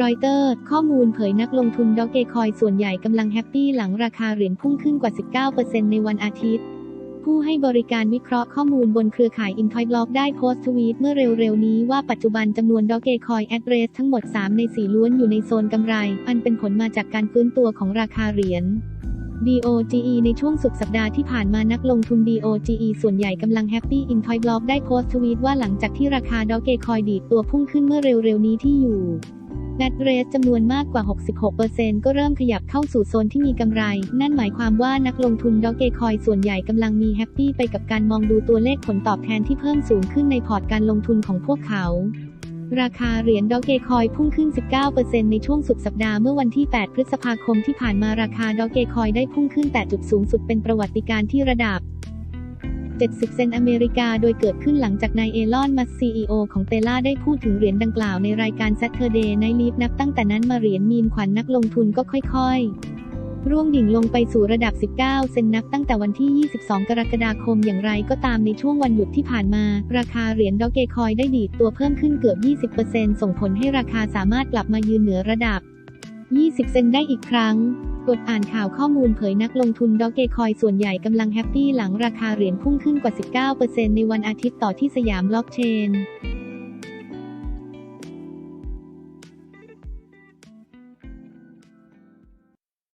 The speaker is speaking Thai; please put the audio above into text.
รอยเตอร์ข้อมูลเผยนักลงทุนดอเกคอยส่วนใหญ่กำลังแฮปปี้หลังราคาเหรียญพุ่งขึ้นกว่า 19%ในวันอาทิตย์ ผู้ให้บริการวิเคราะห์ข้อมูลบนเครือข่าย Intoiblock ได้โพสต์ทวีตเมื่อเร็วๆนี้ว่าปัจจุบันจำนวนดอเกคอยแอดเรสทั้งหมด 3 ใน 4 ล้วนอยู่ในโซนกำไร อันเป็นผลมาจากการฟื้นตัวของราคาเหรียญ DOGE ในช่วงสุดสัปดาห์ที่ผ่านมานักลงทุน DOGE ส่วนใหญ่กำลังแฮปปี้ Intoiblock ได้โพสต์ทวีตว่าหลังจากที่ราคาดอเกคอยดีดตัวพุ่งขึ้นเมื่อเร็วๆนี้ที่อยู่ แบตเรสจำนวนมากกว่า 66%ก็เริ่มขยับเข้าสู่โซนที่มีกำไร นั่นหมายความว่านักลงทุนดอเกคอยส่วนใหญ่กำลังมีแฮปปี้ไปกับการมองดูตัวเลขผลตอบแทนที่เพิ่มสูงขึ้นในพอร์ตการลงทุนของพวกเขาราคาเหรียญดอเกคอยพุ่งขึ้น 19%ในช่วงสุดสัปดาห์เมื่อวันที่ 8 พฤษภาคมที่ผ่านมาราคาดอเกคอยได้พุ่งขึ้นแต่จุดสูงสุดเป็นประวัติการณ์ที่ระดับ 70 เซนต์อเมริกา โดยเกิดขึ้นหลังจากนายเอลอนมัสซีอีโอของเตล่าได้พูดถึงเหรียญดังกล่าวในรายการ Saturday Night Live นับตั้งแต่นั้นมาเหรียญมีนขวัญนนักลงทุนก็ค่อยๆ ร่วงดิ่งลงไปสู่ระดับ 19 เซนต์นับตั้งแต่วันที่ 22 กรกฎาคมอย่างไรก็ตามในช่วงวันหยุดที่ผ่านมา ราคาเหรียญดอเกคอยได้ดีดตัวเพิ่มขึ้นเกือบ 20%ส่งผลให้ราคาสามารถกลับมายืนเหนือระดับ 20 เซนต์ได้อีกครั้ง กดอ่านข่าวข้อมูลเผยนักลงทุนดอเกคอยส่วนใหญ่กำลังแฮปปี้หลังราคาเหรียญพุ่งขึ้นกว่า 19%ในวันอาทิตย์ต่อที่สยามบล็อกเชน